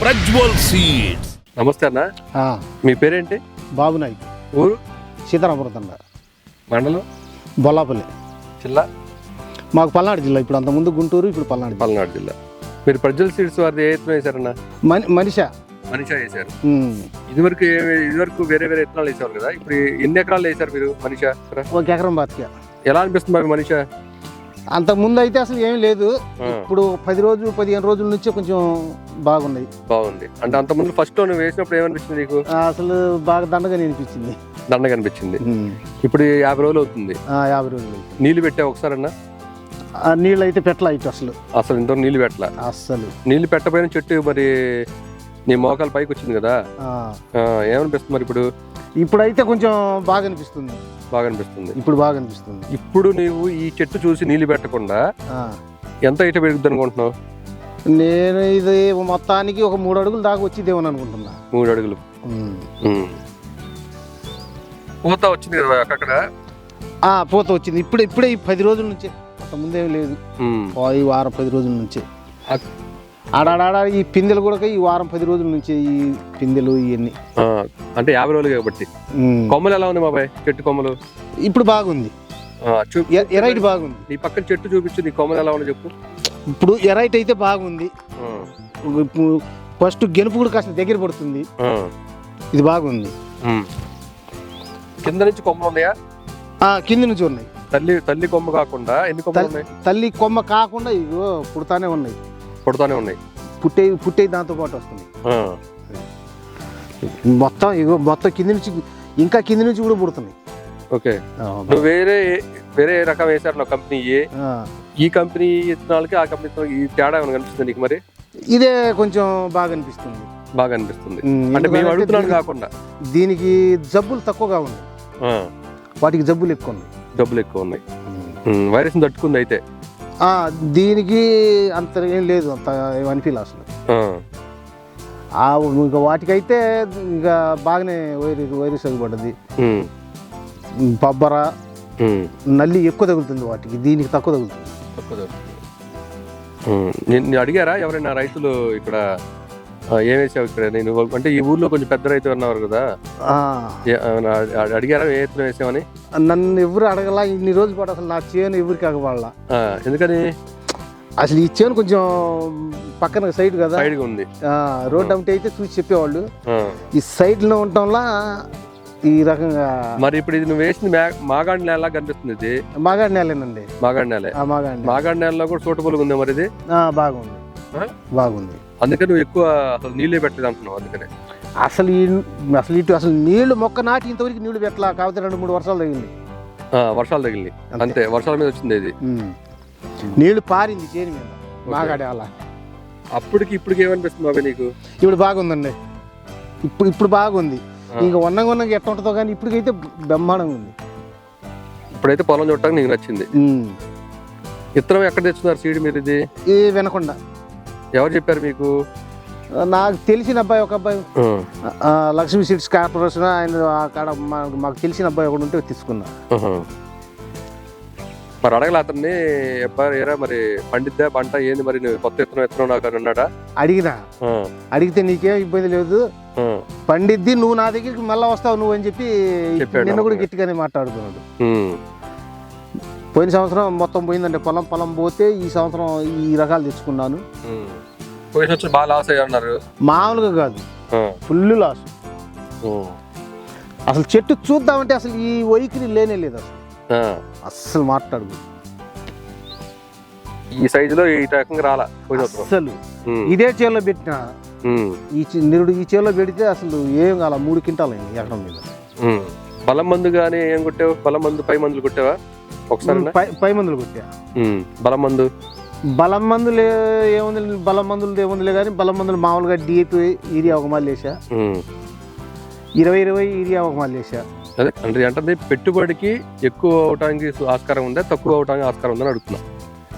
Prajwal seeds. నమస్తే అన్న. మీ పేరేంటి? బాబు నాయక్. ఊరు? సీతారామపురం తండ. మండలం? బొల్లాపల్లి. జిల్లా? మాకు పల్నాడు జిల్లా. ఇప్పుడు అంతకుముందు గుంటూరు ఇప్పుడు పల్నాడు పల్నాడు జిల్లా. మీరు ప్రజ్వల్ సీడ్స్ వారిది ఏ విత్తనం వేశారన్న మని మనిష. మనిషా వేశారు. ఇదివరకు ఇదివరకు వేరే వేరే విత్తనాలు వేసేవారు కదా. ఇప్పుడు ఎన్ని ఎకరాలు వేశారు మీరు మనిషా? ఒక ఎకరం బతిక. ఎలా అనిపిస్తుంది మనిషా? అంతకుముందు అయితే అసలు ఏం లేదు. ఇప్పుడు పది రోజులు పదిహేను రోజుల నుంచే కొంచెం బాగున్నాయి. బాగుంది. అంటే అంత ముందు ఫస్ట్లో నువ్వు వేసినప్పుడు ఏమనిపించింది నీకు? అసలు బాగా దండగా అనిపించింది. దండగా అనిపించింది. ఇప్పుడు యాభై రోజులు అవుతుంది. ఆ, యాభై రోజులు నీళ్ళు పెట్టావు ఒకసారన్నా ఆ, నీళ్ళు అయితే పెట్టలే ఇటు అసలు. అసలు ఇంత నీళ్ళు పెట్టలా? అస్సలు. నీళ్ళు పెట్టపోయిన చెట్టు మరి నీ మోకాలు పైకి వచ్చింది కదా. ఏమనిపిస్తుంది మరి ఇప్పుడు? ఇప్పుడైతే కొంచెం బాగా అనిపిస్తుంది. బాగా అనిపిస్తుంది. ఇప్పుడు బాగా అనిపిస్తుంది. ఇప్పుడు నీవు ఈ చెట్టు చూసి నీళ్ళు పెట్టకుండా ఎంత ఇట పెరుగుద్ది అనుకుంటున్నావు? నేను ఇది మొత్తానికి ఒక మూడు అడుగులు దాకా వచ్చిదేమని అనుకుంటున్నా. మూడు అడుగులు. పూత వచ్చింది కదా అక్కడ పూత వచ్చింది. ఇప్పుడే ఇప్పుడే ఈ పది రోజుల నుంచే. అంత ముందేం లేదు. ఈ వారం పది రోజుల నుంచే. ఆడాడాడ ఈ పిందెలు కూడా ఈ వారం పది రోజుల నుంచే ఈ పిందెలు ఇవన్నీ అంటే యాభై రోజులు కాబట్టి. కొమ్మలు ఎలా ఉంది బాబాయ్? చెట్టు కొమ్మలు? ఇప్పుడు బాగుంది. ఎరైట్ బాగుంది. నీ పక్కన చెట్టు చూపించు నీ కొమ్మలు ఎలా ఉన్నాయి చెప్పు. ఇప్పుడు ఎరైట్ అయితే బాగుంది. ఫస్ట్ గెలుపు కూడా కాస్త దగ్గర పడుతుంది. ఇది బాగుంది. కింద నుంచి కొమ్మలు ఉన్నాయా? ఆ కింది నుంచి ఉన్నాయి. తల్లి తల్లి కొమ్మ కాకుండా ఎన్ని కొమ్మలు ఉన్నాయి? తల్లి కొమ్మ కాకుండా ఇగో పుడతానే ఉన్నాయి. పుడతానే ఉన్నాయి. పుట్టే పుట్టే దాంతో పాటు ఆ, మొత్తం ఇగో మొత్తం కింది నుంచి ఇంకా కింది నుంచి కూడా పుడుతున్నాయి. ఓకే. నువ్వు వేరే వేరే రకం వేశారు నా కంపెనీ ఏ? ఈ కంపెనీ విత్తనాలకి ఆ కంపెనీ ఈ తేడా ఏమైనా కనిపిస్తుంది నీకు మరి? ఇదే కొంచెం బాగా అనిపిస్తుంది. బాగా అనిపిస్తుంది. అంటే మేము అడుగుతున్నాను దీనికి- కాకుండా. దీనికి జబ్బులు తక్కువగా ఉన్నాయి. వాటికి జబ్బులు ఎక్కువ ఉన్నాయి. డబ్బులు ఎక్కువ ఉన్నాయి. వైరస్ తట్టుకుంది అయితే. దీనికి అంత ఏం లేదు అంత ఏం అనిపించలే అసలు. ఇంకా వాటికైతే ఇంకా బాగానే వైరస్ వైరస్ పడ్డది ఉమ్, బొబ్బర నల్లి ఎక్కువ తగులుతుంది వాటికి దీనికి తక్కువ తగులుతుంది. తక్కువ నిన్ను అడిగారా ఎవరైనా రైతులు ఇక్కడ ఆ, ఏం వేసావు ఇక్కడ? నేను అంటే ఈ ఊర్లో కొంచెం పెద్ద రైతు అన్నారు కదా? అడిగారా? ఏ విత్తనం వేసామని నన్ను ఎవరు అడగలా? ఇన్ని రోజులు పాటు అసలు నా చేను ఎవరికి అగవాళ్ళ ఎందుకని? అసలు ఈ చేను కొంచెం పక్కన సైడ్ కదా? సైడ్గా ఉంది. ఆ, రోడ్డు ఒకటి అయితే చూసి చెప్పేవాళ్ళు. ఈ సైడ్లో ఉండటంలా ఈ రకంగా మరి ఇప్పుడు ఇది నువ్వు వేసింది మాగాడి నేల కనిపిస్తుంది ఇది. మాగాడి నేలేనండి. మాగాడి నేలే. ఆ మాగాడి నేల. మాగాడి నేలలో కూడా సూటబుల్ ఉంది మరి ఇది? బాగుంది? బాగుంది. అందుకని నువ్వు ఎక్కువ అసలు నీళ్ళే పెట్టలేదు అంటున్నావు అందుకనే. అసలు ఈ అసలు ఇటు అసలు నీళ్ళు మొక్క నాటి ఇంతవరకు నీళ్ళు పెట్టలా కాకపోతే రెండు మూడు వర్షాలు తగిలింది. వర్షాలు తగిలినాయి. అంతే. వర్షాల మీద వచ్చింది ఇది. నీళ్ళు పారింది చేని మీద మాగాడే అలా. అప్పటికి ఇప్పటికి ఏమనిపిస్తుంది బాబాయ్ నీకు? ఇప్పుడు బాగుందండి. ఇప్పుడు ఇప్పుడు బాగుంది. ఇంకా ఉన్నంగా ఉన్నంగా ఎట్ట ఉంటుందో కానీ ఇప్పటికైతే బ్రహ్మాండంగా ఉంది. ఇప్పుడైతే పొలం చూడటానికి నీకు నచ్చింది. ఉమ్. విత్తనం ఎక్కడ తెచ్చుకున్నారు సీడ్ మీరు ఇది? ఏ వినకుండా. ఎవరు చెప్పారు మీకు? నాకు తెలిసిన అబ్బాయి ఒక అబ్బాయి. లక్ష్మీ సీడ్స్ కార్పొరేషన్ ఆయన అక్కడ మాకు తెలిసిన అబ్బాయి ఒకడు ఉంటే తీసుకున్నా. మరి అడగల అతన్ని ఏరా మరి పండిద్దా పంట ఏంది మరి నువ్వు కొత్త విత్తనం విత్తనం నాకు అని అన్నాడా? అడిగినా. అడిగితే నీకేం ఇబ్బంది లేదు. పండిద్ది నువ్వు నా దగ్గరికి మళ్ళీ వస్తావు నువ్వు అని చెప్పి నిన్న కూడా. గట్టిగానే మాట్లాడుకున్నాడు. ఉమ్, పోయిన సంవత్సరం మొత్తం పోయిందంటే పొలం పొలం పోతే ఈ సంవత్సరం ఈ రకాలు తెచ్చుకున్నాను. ఉమ్. పోయిన సంవత్సరం బాగా లాస్ అయ్యి అన్నారు. మామూలుగా కాదు. ఫుల్ లాస్ అసలు చెట్టు చూద్దామంటే అసలు ఈ వైఖరి లేనే లేదు అసలు. అస్సలు మాట్లాడు ఈ సైజులో ఈ రకంగా రాలా ఉమ్, ఇదే చేలో పెట్టిన ఈ నిరుడు ఈ చేలో పెడితే అసలు ఏం కాల మూడు క్వింటాలు అయింది ఎకరం మీద. బలం మందు కానీ ఏం కొట్టావు? బలం మందు పై మందులు కొట్టావా? ఒకసారి పై పై మందులు కొట్టా. బలం మందు? బలం మందులు ఏముంది బలం మందులు ఏముందిలే కానీ బలం మందులు మామూలుగా డిఏపి ఏరియా ఒక మాలు వేసా ఉమ్. ఇరవై ఇరవై ఏరియా ఒక మాలు వేసా అదే అంటే అంటే పెట్టుబడికి ఎక్కువ అవటానికి ఆస్కారం ఉందా? తక్కువ అవటానికి ఆస్కారం ఉందని అడుగుతున్నా.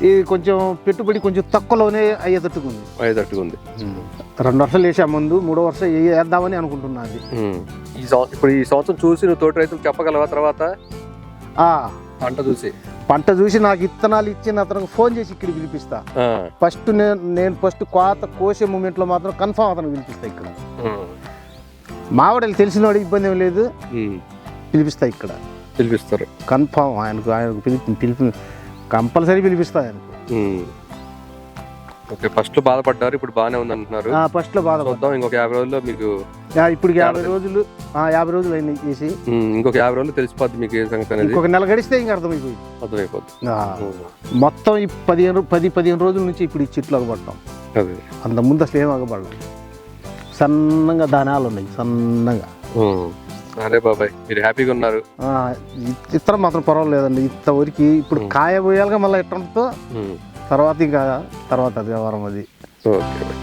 ఇది కొంచెం పెట్టుబడి కొంచెం తక్కువలోనే అయ్యేటట్టుకుంది అయ్యేటట్టుగా ఉంది రెండు వర్షాలు వేసా ముందు మూడో వర్షం వేద్దామని అనుకుంటున్నా అది. ఉమ్. ఈ సంవ- ఇప్పుడు ఈ సంవత్సరం చూసి నువ్వు తోటి రైతులు చెప్పగలవా తర్వాత? పంట చూసి. పంట చూసి నాకు ఇత్తనాలు ఇచ్చిన అతనికి ఫోన్ చేసి ఇక్కడికి పిలిపిస్తా. ఫస్ట్ నేను నేను ఫస్ట్ కోత కోసే మూమెంట్లో మాత్రం కన్ఫామ్ అతనికి పిలిపిస్తా ఇక్కడ. మావిడలు తెలిసినవాడు ఇబ్బంది ఏం లేదు. పిలిపిస్తా ఇక్కడ. పిలిపిస్తారు. కన్ఫామ్ ఆయనకు ఆయనకు పిలిపి పిలిపి కంపల్సరీ పిలిపిస్తా ఆయనకు. ఓకే ఫస్ట్లో బాధపడ్డారు ఇప్పుడు బాగానే ఉంది అంటున్నారు ఆ, ఫస్ట్లో బాధ చూద్దాం ఇంకొక యాభై రోజుల్లో మీకు ఇప్పుడు యాభై రోజులు ఆ, యాభై రోజులు అయినాయి చేసి ఇంకొక యాభై రోజుల్లో తెలిసిపోద్ది మీకు ఏ సంగతి అనేది. ఇంకొక నెల గడిస్తే ఇంకా అర్థమైపోయింది. అర్థమైపోద్ది. మొత్తం ఈ పదిహేను పది పదిహేను రోజుల నుంచి ఇప్పుడు ఈ చెట్లు అగబడతాం అదే. అంత ముందు అసలు ఏం అగబడలేదు సన్నగా దానాలు ఉన్నాయి సన్నగా. సరే బాబాయ్ మీరు హ్యాపీగా ఉన్నారు. ఆ, ఇ- ఇత్తనం మాత్రం పర్వాలేదండి. ఇంతవరకు ఇప్పుడు కాయ పోయాలిగా మళ్ళీ ఎట్టంతో ఉమ్, తర్వాత ఇంకా తర్వాత అది వ్యవహారం అది. ఓకే